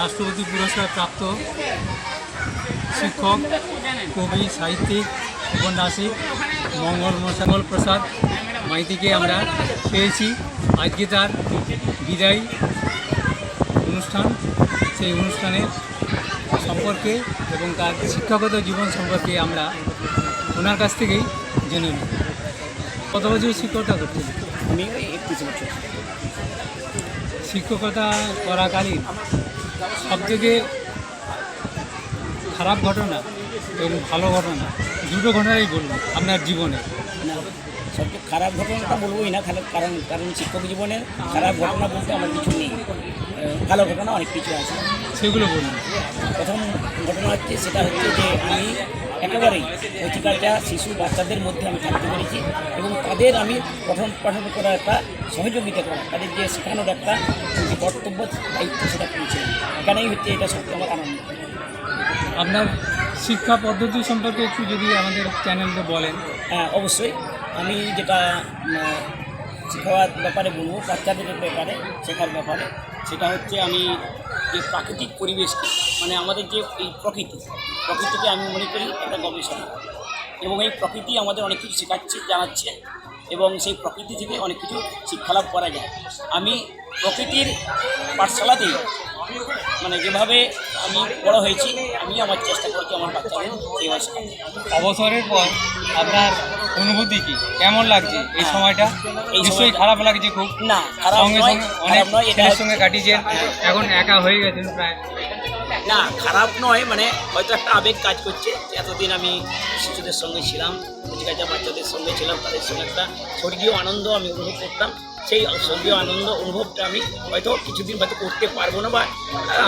রাষ্ট্রপতি পুরস্কার প্রাপ্ত শিক্ষক কবি সাহিত্যিক উপন্যাসিক মঙ্গল মঙ্গল প্রসাদ মাইতিকে আমরা পেয়েছি। আজকে তার বিদায় অনুষ্ঠান সেই অনুষ্ঠানের সম্পর্কে এবং তার শিক্ষাগত জীবন সম্পর্কে আমরা ওনার কাছ থেকেই জেনে নিই। কত বছর শিক্ষকতা করতেন আমি একত্রিশ বছর। শিক্ষকতা করাকালীন সবথেকে খারাপ ঘটনা এবং ভালো ঘটনা দুটো ঘটনাই বলব আপনার জীবনে। সবচেয়ে খারাপ ঘটনাটা বলবোই না খারাপ কারণ কারণ শিক্ষক জীবনে খারাপ ঘটনা বলতে আমার কিছু নেই। ভালো ঘটনা অনেক কিছু আছে। সেগুলো বলুন। প্রথম ঘটনা হচ্ছে সেটা হচ্ছে যে আমি একেবারেই অধিকারটা শিশু বাচ্চাদের মধ্যে আমি থাকতে পেরেছি এবং তাদের আমি পঠন পাঠন করার একটা সহযোগিতা করা তাদের যে শেখানোর একটা যে কর্তব্য দায়িত্ব সেটা পেয়েছে এখানেই হচ্ছে এটা সত্যি আমার আনন্দ। আপনার শিক্ষা পদ্ধতি সম্পর্কে একটু যদি আমাদের চ্যানেলকে বলেন। হ্যাঁ অবশ্যই। আমি যেটা শেখার ব্যাপারে বলব বাচ্চাদের ব্যাপারে শেখার ব্যাপারে সেটা হচ্ছে আমি যে প্রাকৃতিক পরিবেশকে মানে আমাদের যে এই প্রকৃতি প্রকৃতিকে আমি মনে করি একটা গবেষণা। এবং এই প্রকৃতি আমাদের অনেক কিছু শেখাচ্ছে জানাচ্ছে এবং সেই প্রকৃতি থেকে অনেক কিছু শিক্ষালাভ করা যায়। আমি প্রকৃতির পাঠশালাতেই মানে যেভাবে আমি বড় হয়েছি আমি আমার চেষ্টা করছি আমার বাচ্চাদের শেখাতে। অবসরের পর আপনার অনুভূতি কি? কেমন লাগছে এই সময়টা? এই নিশ্চয়ই খারাপ লাগছে খুব। না খারাপ সঙ্গে সঙ্গে অনেক ছেলের সঙ্গে কাটিয়েছেন। এখন একা হয়ে গেছেন প্রায়। না খারাপ নয় মানে হয়তো একটা আবেগ কাজ করছে এতদিন আমি শিশুদের সঙ্গে ছিলাম কচিকাচা বাচ্চাদের সঙ্গে ছিলাম তাদের সঙ্গে একটা স্বর্গীয় আনন্দ আমি অনুভব করতাম। সেই স্বর্গীয় আনন্দ অনুভবটা আমি হয়তো কিছুদিন হয়তো করতে পারব না বা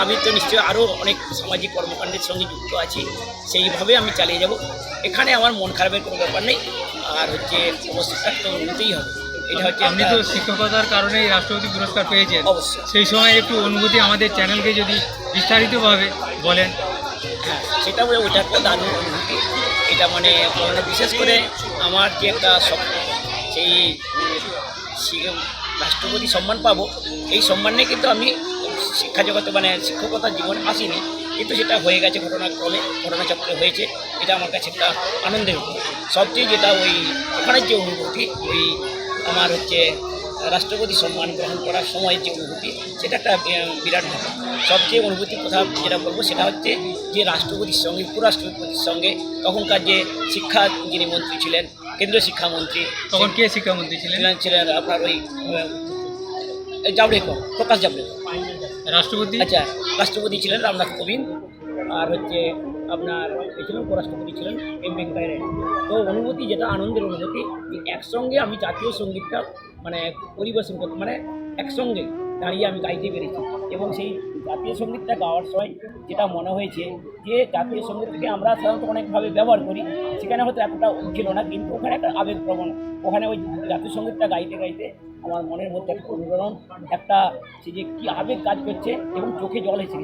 আমি তো নিশ্চয়ই আরও অনেক সামাজিক কর্মকাণ্ডের সঙ্গে যুক্ত আছি সেইভাবে আমি চালিয়ে যাব। এখানে আমার মন খারাপের কোনো ব্যাপার নেই আর হচ্ছে অবশ্যই তো নিতেই হবে। এটা হচ্ছে আপনি তো শিক্ষকতার কারণেই রাষ্ট্রপতি পুরস্কার পেয়েছেন। অবশ্যই। সেই সময় একটু অনুভূতি আমাদের চ্যানেলকে যদি বিস্তারিতভাবে বলেন। হ্যাঁ সেটা বলে ওইটা একটা দারুণ অনুভূতি। এটা মানে মানে বিশেষ করে আমার যে একটা সেই রাষ্ট্রপতি সম্মান পাবো, এই সম্মান নিয়ে কিন্তু আমি শিক্ষা জগতে মানে শিক্ষকতার জীবনে আসিনি। কিন্তু সেটা হয়ে গেছে ঘটনাক্রমে, ঘটনাচক্রে হয়েছে। এটা আমার কাছে একটা আনন্দের সবচেয়ে যেটা ওই ওখানের যে অনুভূতি, ওই আমার হচ্ছে রাষ্ট্রপতি সম্মান গ্রহণ করার সময় যে অনুভূতি সেটা একটা বিরাট ব্যাপার। সবচেয়ে অনুভূতির কথা যেটা বলব সেটা হচ্ছে যে রাষ্ট্রপতির সঙ্গে উপরাষ্ট্রপতির সঙ্গে তখনকার যে শিক্ষা যিনি মন্ত্রী ছিলেন কেন্দ্রীয় শিক্ষামন্ত্রী তখন কে শিক্ষামন্ত্রী ছিলেন? ছিলেন আপনার ওই জাভড়েকর প্রকাশ জাভড়েকর রাষ্ট্রপতি? আচ্ছা রাষ্ট্রপতি ছিলেন রামনাথ কোবিন্দ আর হচ্ছে আপনার ছিলেন? উপরাষ্ট্রপতি ছিলেন এম ভেঙ্কাইয়া তো অনুভূতি যেটা আনন্দের অনুভূতি একসঙ্গে আমি জাতীয় সঙ্গীতটা মানে পরিবেশন করতে মানে একসঙ্গে দাঁড়িয়ে আমি গাইতে পেরেছি। এবং সেই জাতীয় সঙ্গীতটা গাওয়ার সময় যেটা মনে হয়েছে যে জাতীয় সঙ্গীতকে আমরা সাধারণত অনেকভাবে ব্যবহার করি, সেখানে হয়তো এতটা ছিল না, কিন্তু ওখানে একটা আবেগপ্রবণ, ওখানে ওই জাতীয় সঙ্গীতটা গাইতে গাইতে আমার মনের মধ্যে একটা অনুরণন একটা সে যে কী আবেগ কাজ করছে এবং চোখে জল এসে